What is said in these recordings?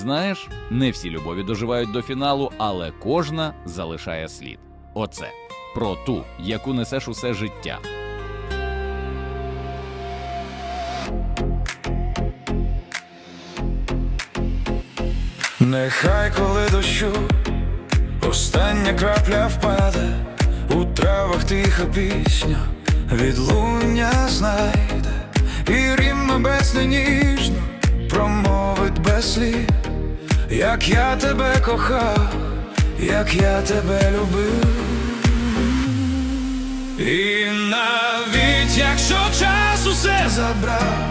Знаєш, не всі любові доживають до фіналу, але кожна залишає слід. Оце про ту, яку несеш усе життя. Нехай коли дощу остання крапля впаде, у травах тиха пісня, відлуння знайде, і рім небесне промовить без слів, як я тебе кохав, як я тебе любив. І навіть якщо час усе забрав.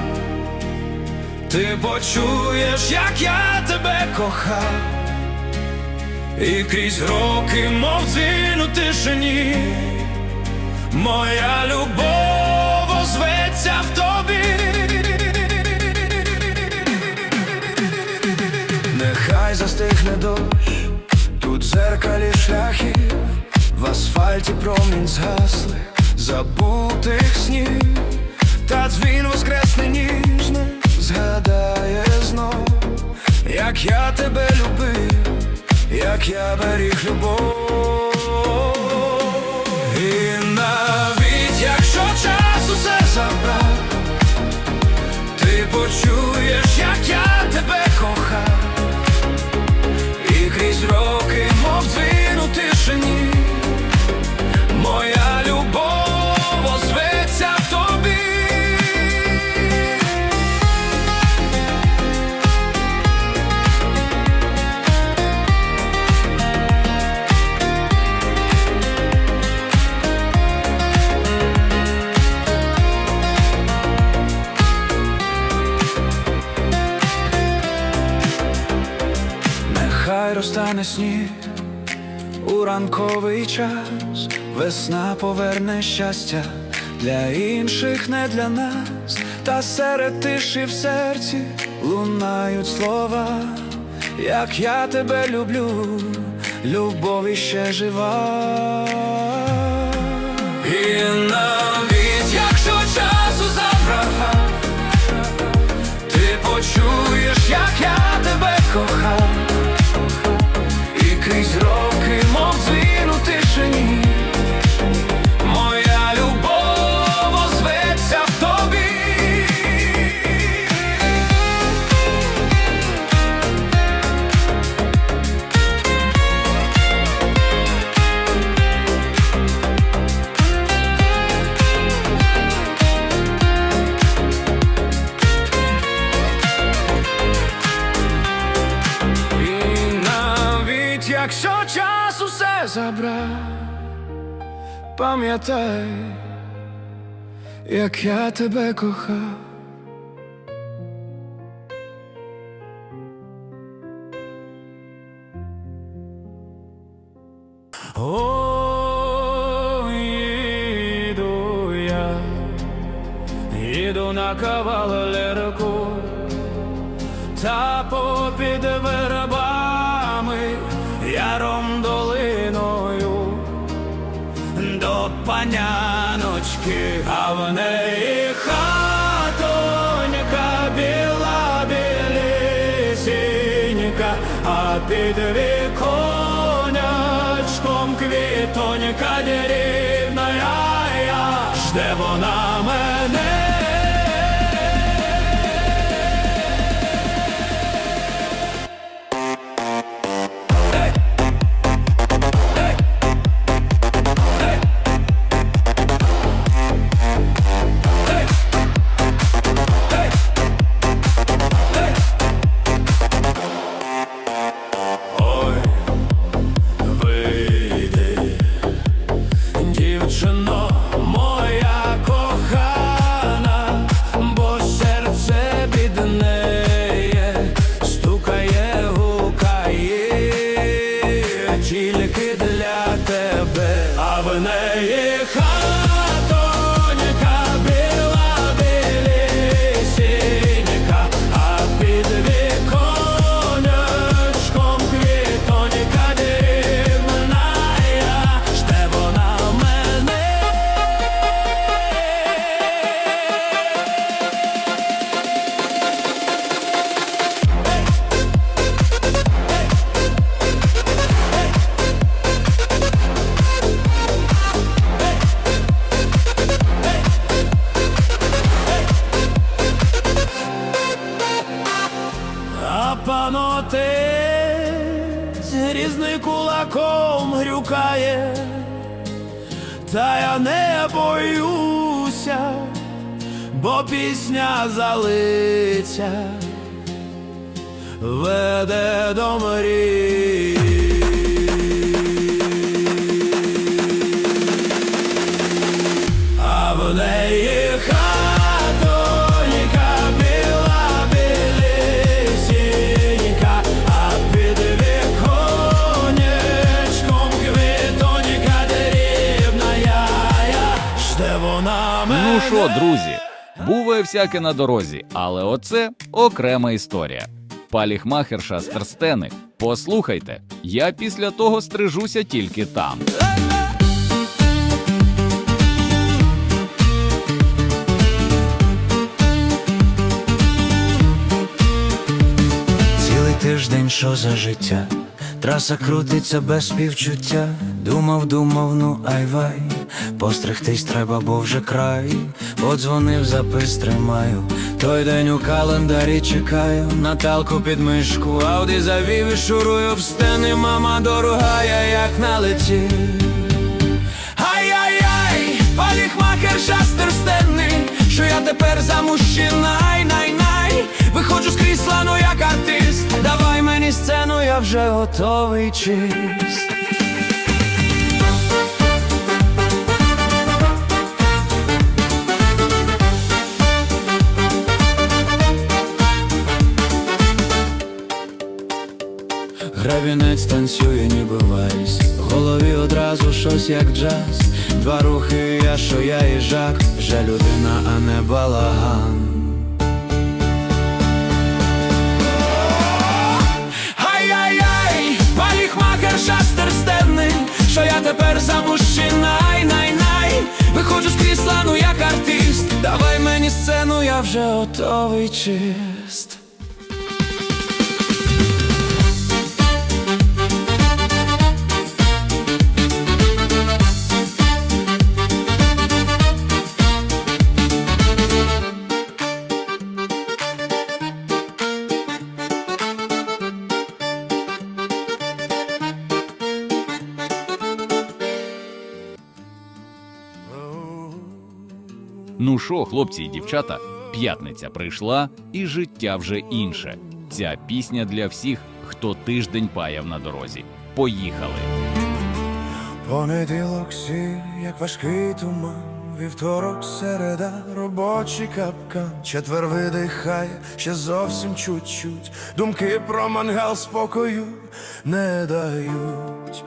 Ти почуєш, як я тебе кохав, і крізь роки, мов дзвін у тишині, моя любов зеркалі шляхів, в асфальті промінь згасли, забутих снів, та дзвін воскресне ніжне, згадає знов, як я тебе любив, як я беріг любов. І навіть якщо час усе забрав, ти почуєш, як я Розтане сніг у ранковий час, весна поверне щастя для інших, не для нас, та серед тиші в серці лунають слова, як я тебе люблю, любов іще жива. І навіть якщо часу забрав, ти почуєш, як я тебе кохав, крізь роки, мов дзвін у тишині, забрав, пам'ятай, як я тебе кохав. О, їду та попід паняночки, а в неї хатонька біла білісінька, а під грюкає, та я не боюся, бо пісня залиця веде до мрії. Що, друзі, буває всяке на дорозі, але оце окрема історія. Паліхмахерша з. Послухайте, я після того стрижуся тільки там. Цілий тиждень, що за життя, траса крутиться без співчуття. Думав, думав, ну айвай, постригтись треба, бо вже край. Подзвонив, запис тримаю. Той день у календарі чекаю, Наталку під мишку, ауді завів і шурую в стени, мама дорога, я як на лиці. Ай-яй-яй, парикмахер шастерстенний, що я тепер за мужчина, най-най. Виходжу з крісла, ну як артист. Давай мені сцену, я вже готовий чист Гребінець танцює, ніби вальс. В голові одразу щось як джаз. Два рухи, я що я і жак. Вже людина, а не балаган. Ай-яй-яй, парикмахер шастерстенний Що я тепер за мужчина, най-най Виходжу з крісла, ну як артист. Давай мені сцену, я вже готовий чист що, хлопці і дівчата, п'ятниця прийшла, і життя вже інше. Ця пісня для всіх, хто тиждень паяв на дорозі. Поїхали! Понеділок сір, як важкий туман, вівторок середа, робочий капкан, четвер видихає, ще зовсім чуть-чуть. Думки про мангал спокою не дають.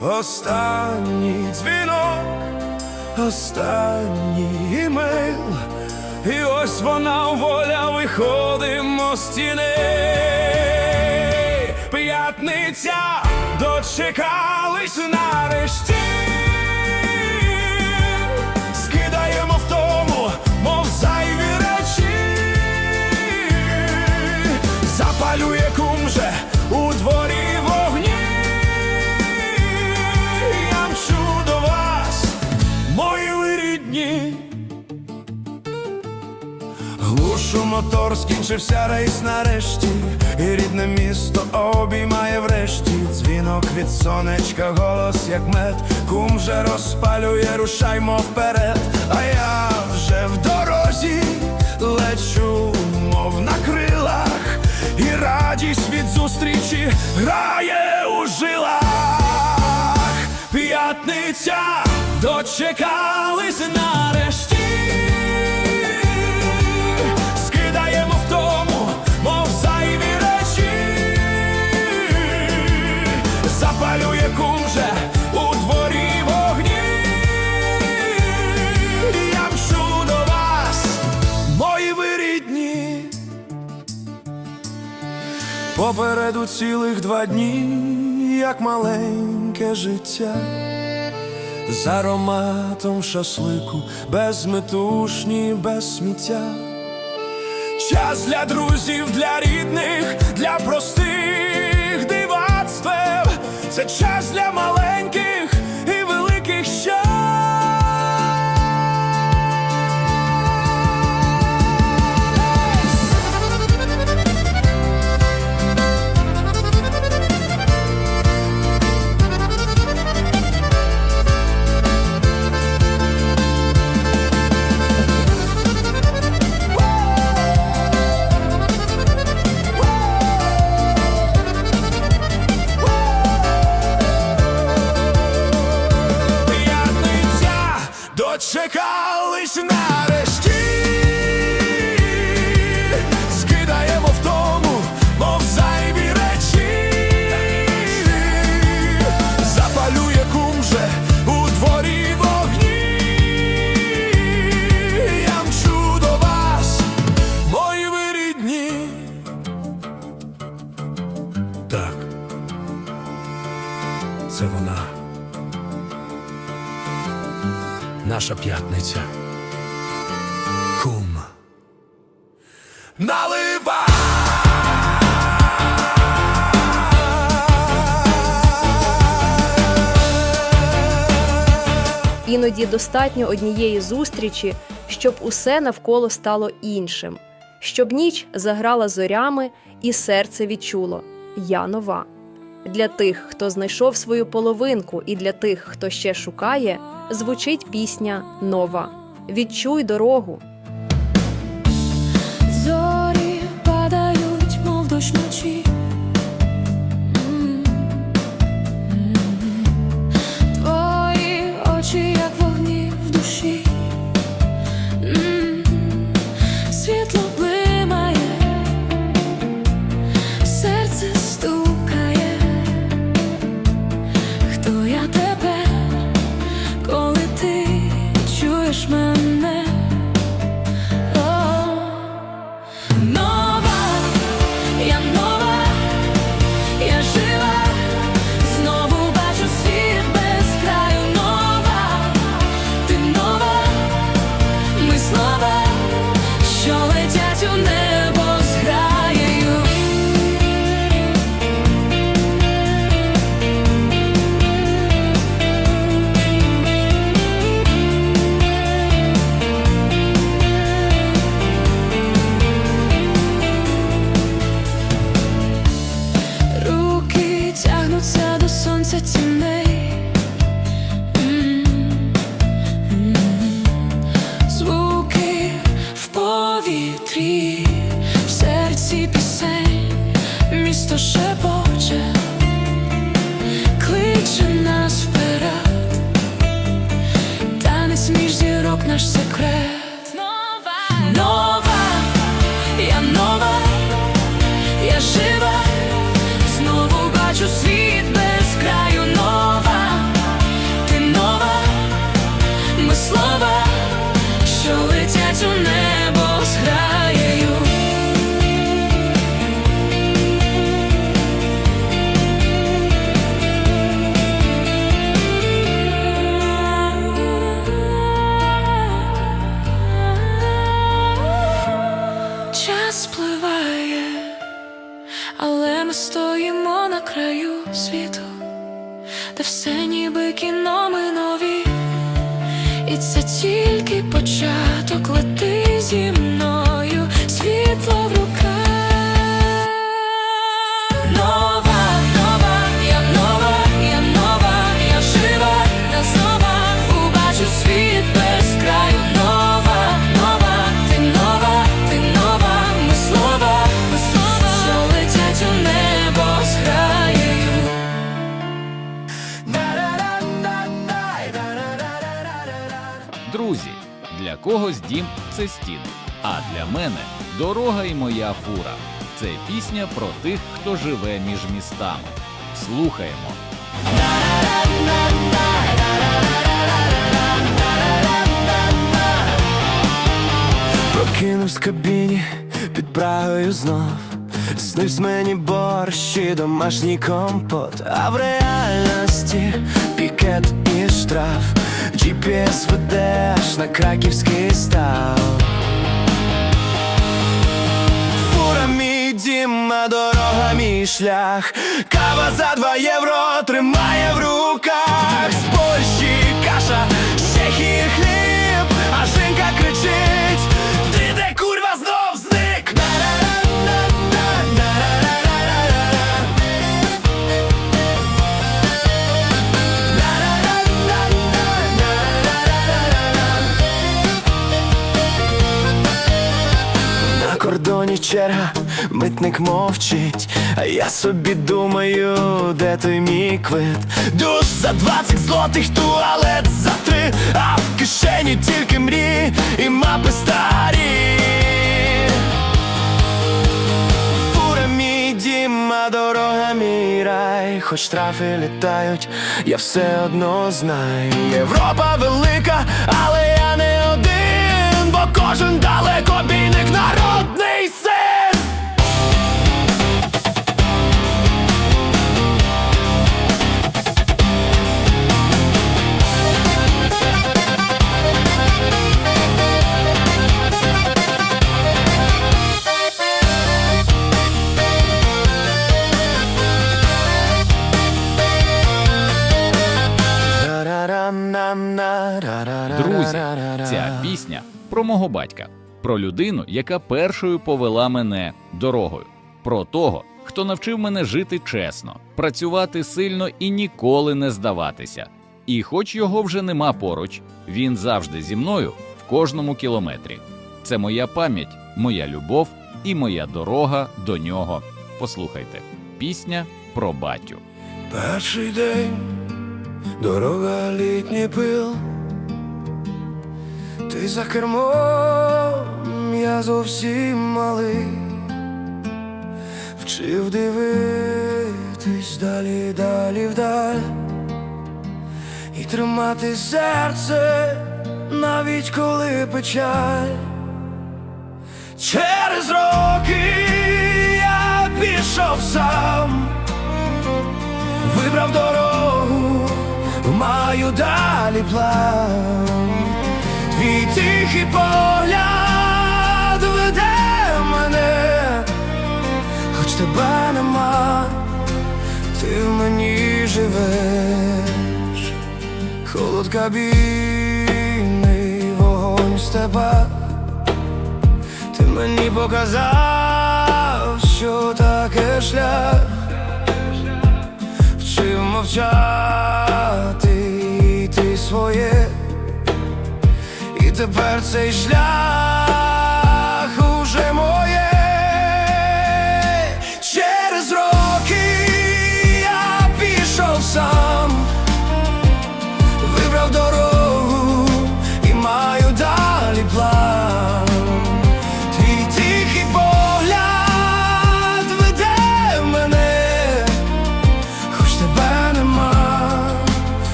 Останній дзвінок, останній імейл, і ось вона воля виходимо з тіней. П'ятниця дочекались нарешті. Запалює кум же Глушу мотор, скінчився рейс нарешті, і рідне місто обіймає врешті. Дзвінок від сонечка, голос як мед, кум вже розпалює, рушаймо вперед. А я вже в дорозі лечу, мов на крилах, і радість від зустрічі грає у жилах. П'ятниця дочекались нарешті. Попереду цілих два дні, як маленьке життя. З ароматом шашлику, безметушні, без сміття. Час для друзів, для рідних, для простих дивацтв. Це час для маленьких Наша п'ятниця. Кум. Наливай! Іноді достатньо однієї зустрічі, щоб усе навколо стало іншим, щоб ніч заграла зорями і серце відчуло я нова. Для тих, хто знайшов свою половинку, і для тих, хто ще шукає, звучить пісня нова. Відчуй дорогу. Зорі падають, мов дощ вночі. Де все ніби кіно ми нові, і це тільки початок. Лети зі мною, світло когось дім це стіни, а для мене дорога і моя фура. Це пісня про тих, хто живе між містами. Слухаємо. Прокинувсь в кабіні під Прагою знов Снивсь мені борщ і домашній компот А в реальності пікет і штраф GPS ведеш на краківський став. Фура мій дорога мій шлях. Кава за два євро тримає в руках черга, митник мовчить, а я собі думаю, де той мій квит. Душ за 20 злотих, туалет за три, а в кишені тільки мрії і мапи старі. Фура мій дім, а дорога мій рай. Хоч штрафи літають, я все одно знаю. Європа велика, але я не один, бо кожен далекобійник народний син. Мого батька, про людину, яка першою повела мене дорогою, про того, хто навчив мене жити чесно, працювати сильно і ніколи не здаватися. І хоч його вже нема поруч, він завжди зі мною в кожному кілометрі. Це моя пам'ять, моя любов і моя дорога до нього. Послухайте, пісня про батю. Перший день, дорога літній пил. Ти за кермом, я зовсім малий, вчив дивитись далі, далі вдаль, і тримати серце, навіть коли печаль. Через роки я пішов сам. Вибрав дорогу, маю далі план. Тихий погляд веде мене, хоч тебе нема, ти в мені живеш, холод кабіни, вогонь в степах. Ти мені показав, що таке шлях. Вчив мовчати йти своє, тепер цей шлях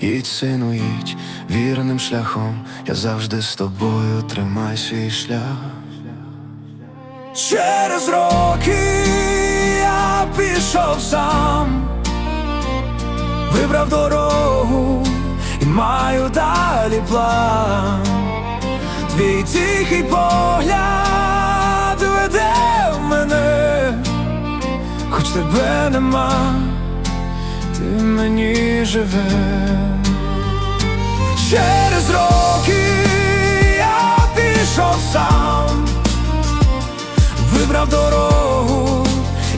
Їдь, сину, вірним шляхом, я завжди з тобою тримай свій шлях. Через роки я пішов сам, вибрав дорогу і маю далі план. Твій тихий погляд веде мене, хоч тебе нема, ти мені живеш. Через роки я пішов сам, вибрав дорогу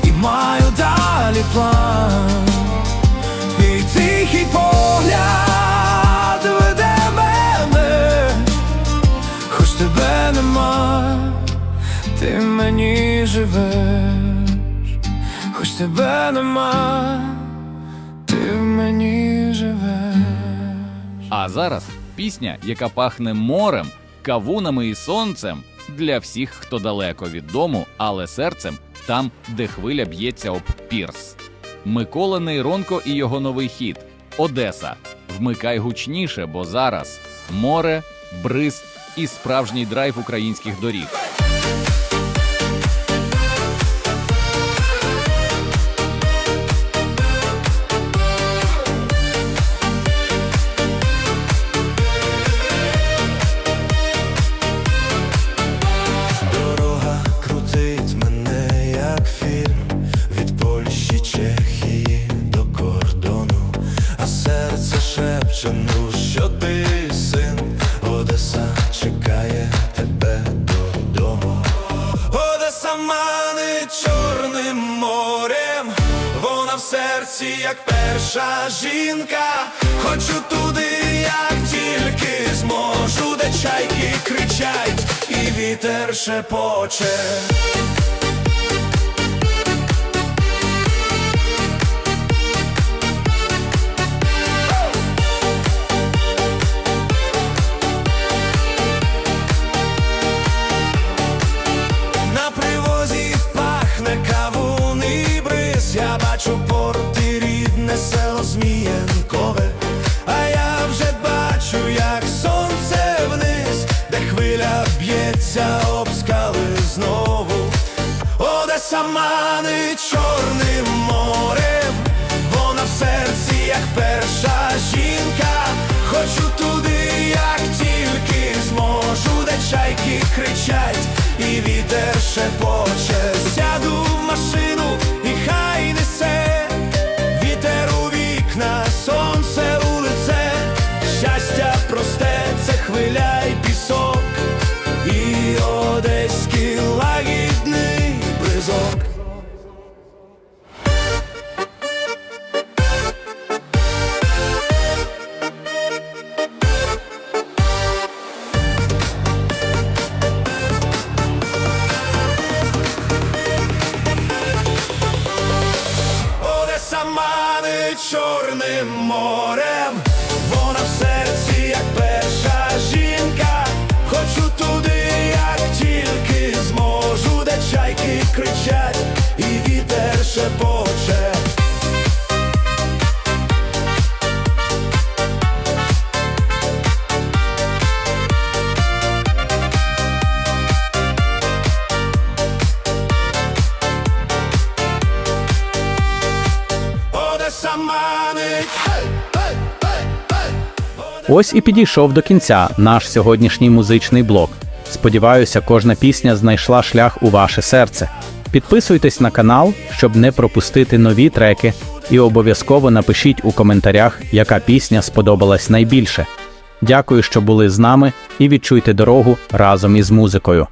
і маю далі план. Твій тихий погляд веде мене, хоч тебе нема, ти мені живеш, хоч тебе нема, А зараз пісня, яка пахне морем, кавунами і сонцем для всіх, хто далеко від дому, але серцем там, де хвиля б'ється об пірс. Микола Нейронко і його новий хіт Одеса. Вмикай гучніше, бо зараз море, бриз і справжній драйв українських доріг. Перша жінка. Хочу туди, як тільки зможу, де чайки кричать, і вітер шепоче. Ось і підійшов до кінця наш сьогоднішній музичний блок. Сподіваюся, кожна пісня знайшла шлях у ваше серце. Підписуйтесь на канал, щоб не пропустити нові треки, і обов'язково напишіть у коментарях, яка пісня сподобалась найбільше. Дякую, що були з нами, і відчуйте дорогу разом із музикою.